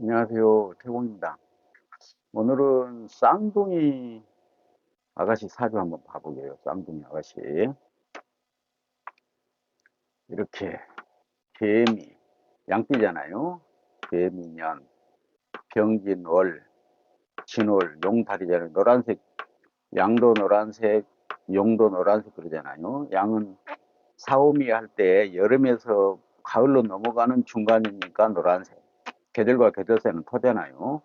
안녕하세요. 태공입니다. 오늘은 쌍둥이 아가씨 사주 한번 봐보게요. 쌍둥이 아가씨. 이렇게 개미, 양띠잖아요. 개미년, 병진월, 진월, 용달이잖아요. 노란색, 양도 노란색, 용도 노란색 그러잖아요. 양은 사오미 할 때 여름에서 가을로 넘어가는 중간이니까 노란색. 계절과 계절새는 토잖아요.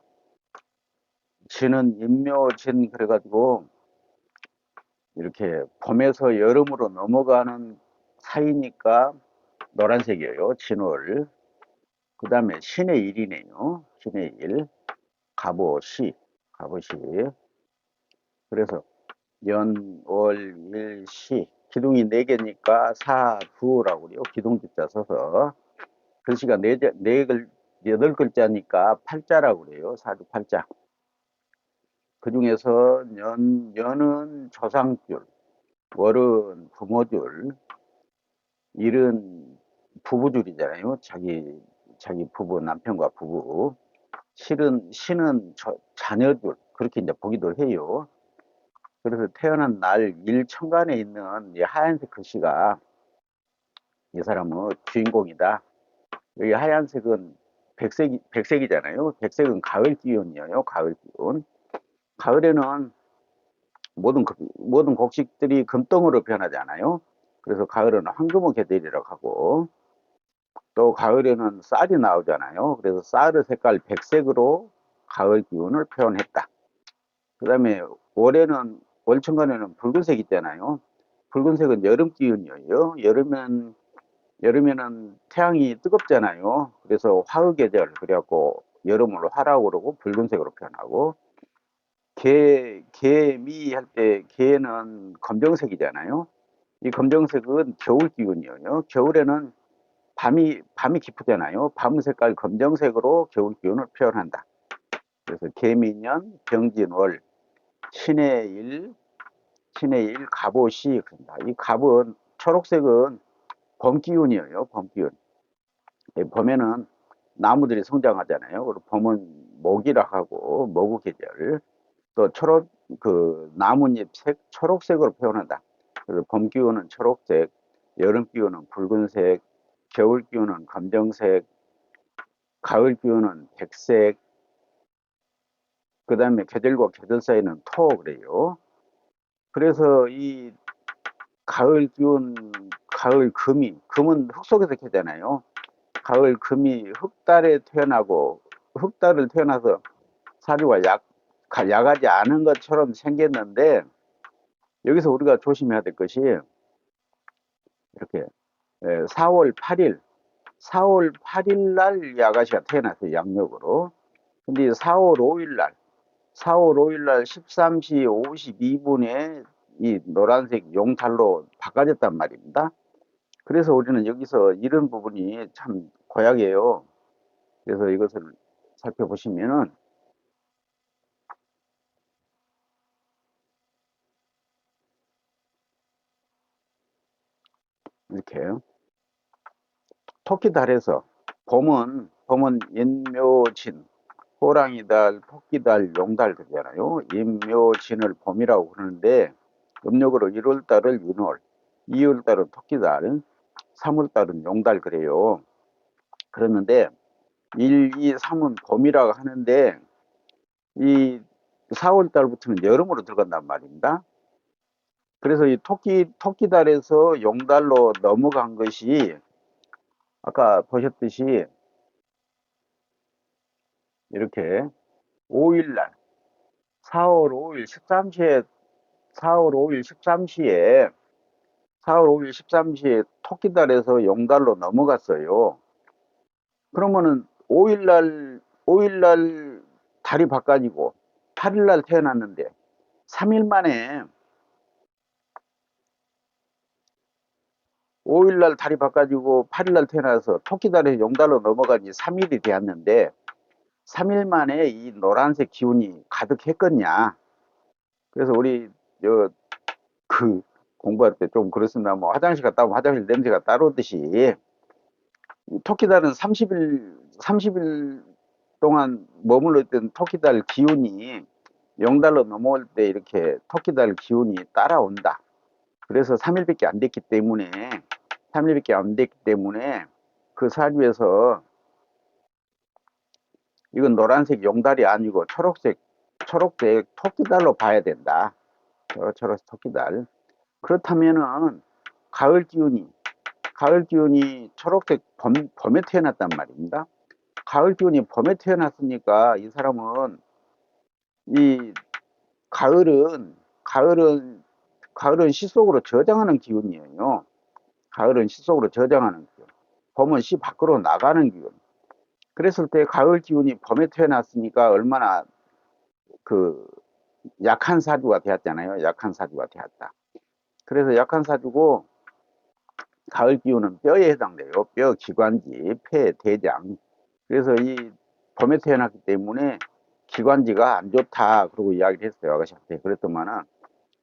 진은 인묘진 그래가지고 이렇게 봄에서 여름으로 넘어가는 사이니까 노란색이에요. 진월. 그 다음에 신의 일이네요. 신의 일. 갑오시. 갑오시. 그래서 연, 월, 일, 시. 기둥이 4개니까 사 두라고 그래요. 기둥주자 써서. 글씨가 4, 네 글, 여덟 글자니까 팔자라고 그래요. 사주 팔자. 그 중에서 연, 연은 조상줄, 월은 부모줄, 일은 부부줄이잖아요. 자기, 자기 부부, 남편과 부부. 실은, 신은 저, 자녀줄. 그렇게 이제 보기도 해요. 그래서 태어난 날 일천간에 있는 이 하얀색 글씨가 이 사람은 주인공이다. 여기 하얀색은 백색이, 백색이잖아요. 백색은 가을 기운이에요. 가을 기운. 가을에는 모든, 그- 모든 곡식들이 금덩으로 변하잖아요. 그래서 가을은 황금의 계절이라고 하고, 또 가을에는 쌀이 나오잖아요. 그래서 쌀의 색깔 백색으로 가을 기운을 표현했다. 그 다음에 올해는, 월천간에는 붉은색 있잖아요. 붉은색은 여름 기운이에요. 여름엔 여름에는 태양이 뜨겁잖아요. 그래서 화의 계절, 그래갖고 여름을 화라고 그러고 붉은색으로 표현하고, 개, 개미 할 때 개는 검정색이잖아요. 이 검정색은 겨울 기운이에요. 겨울에는 밤이, 밤이 깊으잖아요. 밤 색깔 검정색으로 겨울 기운을 표현한다. 그래서 개미년, 병진월, 신의 일, 신의 일, 갑옷이 그런다. 이 갑은, 초록색은 봄 기운이에요. 봄 기운. 예, 봄에는 나무들이 성장하잖아요. 그리고 봄은 목이라 하고 모구 계절. 또 초록 그 나뭇잎 색 초록색으로 표현한다. 그래서 봄 기운은 초록색, 여름 기운은 붉은색, 겨울 기운은 검정색, 가을 기운은 백색. 그 다음에 계절과 계절 사이는 토 그래요. 그래서 이 가을 기운, 가을 금이, 금은 흙 속에서 캐잖아요. 가을 금이 흙달에 태어나고, 흙달을 태어나서 사주가 약, 가- 약하지 않은 것처럼 생겼는데, 여기서 우리가 조심해야 될 것이, 이렇게, 4월 8일, 4월 8일 날 야가시가 태어났어요, 양력으로. 근데 4월 5일 날, 4월 5일 날 13시 52분에 이 노란색 용탈로 바꿔졌단 말입니다. 그래서 우리는 여기서 이런 부분이 참 고약이에요. 그래서 이것을 살펴보시면은 이렇게 토끼 달에서 봄은 봄은 인묘진 호랑이달, 토끼달, 용달 그러잖아요. 인묘진을 봄이라고 그러는데 음력으로 1월달을 윤월, 2월달은 토끼달, 3월달은 용달 그래요. 그러는데 1, 2, 3은 봄이라고 하는데 이 4월달부터는 여름으로 들어간단 말입니다. 그래서 이 토끼 토끼달에서 용달로 넘어간 것이 아까 보셨듯이 이렇게 5일날 4월 5일 13시에 4월 5일 13시에 4월 5일 13시에 토끼달에서 용달로 넘어갔어요. 그러면은 5일날 5일날 달이 바꿔지고 8일날 태어났는데 3일 만에 5일날 달이 바꿔지고 8일날 태어나서 토끼달에서 용달로 넘어간 지 3일이 되었는데 3일 만에 이 노란색 기운이 가득했겠냐. 그래서 우리 저그 공부할 때 좀 그렇습니다. 뭐 화장실 갔다 오면 화장실 냄새가 따르듯이 이 토끼달은 30일 30일 동안 머물러 있던 토끼달 기운이 영달로 넘어올 때 이렇게 토끼달 기운이 따라온다. 그래서 3일밖에 안 됐기 때문에 3일밖에 안 됐기 때문에 그 사주에서 이건 노란색 용달이 아니고 초록색 초록색 토끼달로 봐야 된다. 저 초록색 토끼달. 그렇다면은 가을 기운이 가을 기운이 초록색 봄, 봄에 태어났단 말입니다. 가을 기운이 봄에 태어났으니까 이 사람은 이 가을은 가을은 가을은 시 속으로 저장하는 기운이에요. 가을은 시 속으로 저장하는 기운. 봄은 시 밖으로 나가는 기운. 그랬을 때 가을 기운이 봄에 태어났으니까 얼마나 그 약한 사주가 되었잖아요. 약한 사주가 되었다. 그래서 약한 사주고 가을 기운은 뼈에 해당돼요. 뼈, 기관지, 폐, 대장. 그래서 이 봄에 태어났기 때문에 기관지가 안 좋다. 그러고 이야기를 했어요. 아가씨한테. 그랬더만은,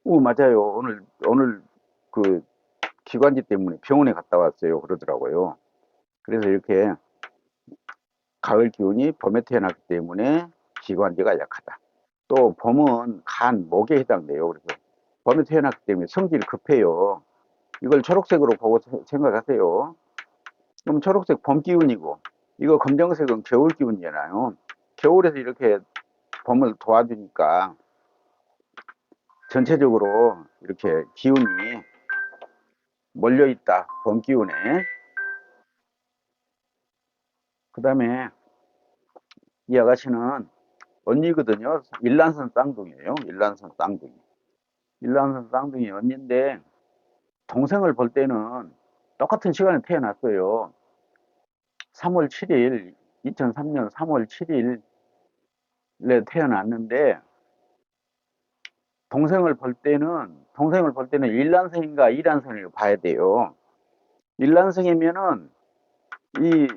오, 맞아요. 오늘, 오늘 그 기관지 때문에 병원에 갔다 왔어요. 그러더라고요. 그래서 이렇게 가을 기운이 봄에 태어났기 때문에 기관지가 약하다. 또 봄은 간, 목에 해당돼요. 그래서 봄에 태어났기 때문에 성질이 급해요. 이걸 초록색으로 보고 세- 생각하세요. 그럼 초록색 봄 기운이고, 이거 검정색은 겨울 기운이잖아요. 겨울에서 이렇게 봄을 도와주니까 전체적으로 이렇게 기운이 몰려있다. 봄 기운에. 그 다음에 이 아가씨는 언니거든요. 일란선 쌍둥이에요. 일란선 쌍둥이. 일란선 쌍둥이 언니인데 동생을 볼 때는 똑같은 시간에 태어났어요. 3월 7일, 2003년 3월 7일에 태어났는데 동생을 볼 때는 동생을 볼 때는 일란성인가 이란성을 봐야 돼요. 일란성이면은 이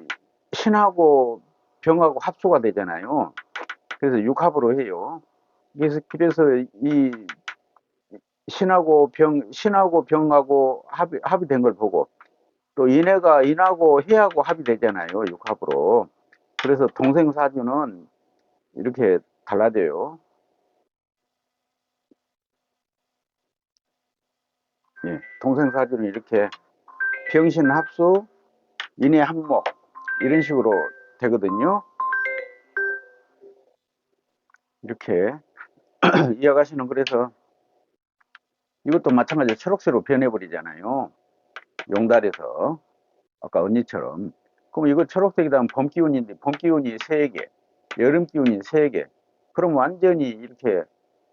신하고 병하고 합수가 되잖아요. 그래서 육합으로 해요. 그래서 그래서 이 신하고 병 신하고 병하고 합이 합이 된걸 보고 또 인해가 인하고 해하고 합이 되잖아요. 육합으로. 그래서 동생 사주는 이렇게 달라져요. 예, 동생 사주는 이렇게 병신 합수, 인해 합목 이런 식으로 되거든요. 이렇게 이 아가씨는 그래서 이것도 마찬가지로 초록색으로 변해버리잖아요. 용달에서 아까 언니처럼 그럼 이거 초록색이다 봄 기운인데 봄 기운이 세 개, 여름 기운이 세 개. 그럼 완전히 이렇게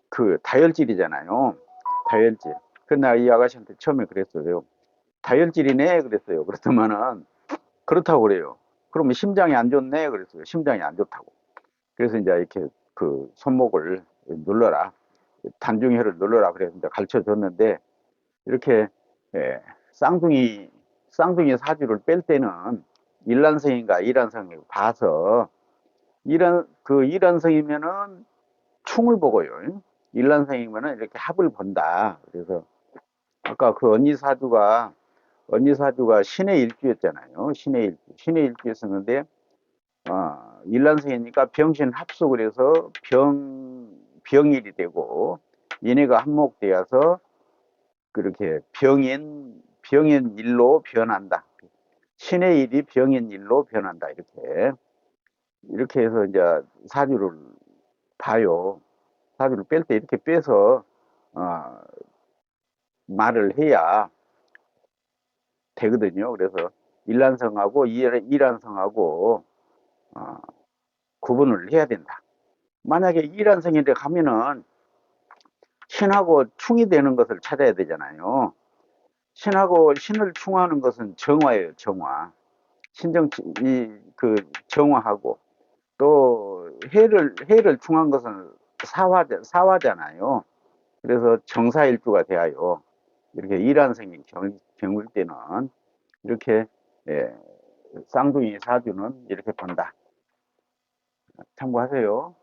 그 다혈질이잖아요. 다혈질. 그나 이 아가씨한테 처음에 그랬어요. 다혈질이네 그랬어요. 그렇더만은 그렇다고 그래요. 그러면 심장이 안 좋네 그랬어요. 심장이 안 좋다고. 그래서 이제 이렇게 그 손목을 눌러라. 눌러라 그래서 이제 가르쳐 줬는데 이렇게 예, 쌍둥이 쌍둥이 사주를 뺄 때는 일란성인가 이란성을 봐서 이란 그 이란성이면은 충을 보고요. 일란성이면은 이렇게 합을 본다. 그래서 아까 그 언니 사주가 언니 사주가 신의 일주였잖아요. 신의 일주. 신의 일주였었는데 어, 일란성이니까 병신 합수 그래서 병 병일이 되고 얘네가 한목되어서 그렇게 병인 병인 일로 변한다. 신의 일이 병인 일로 변한다. 이렇게 이렇게 해서 이제 사주를 봐요. 사주를 뺄 때 이렇게 빼서 어, 말을 해야 되거든요. 그래서 일란성하고 일- 이란성하고 어, 구분을 해야 된다. 만약에 이란성인데 가면은 신하고 충이 되는 것을 찾아야 되잖아요. 신하고 신을 충하는 것은 정화예요, 정화. 신정 이 그 정화하고 또 해를 해를 충한 것은 사화 사화잖아요. 그래서 정사일주가 되어요. 이렇게 경, 경울 때는 이렇게 예, 쌍둥이 사주는 이렇게 본다. 참고하세요.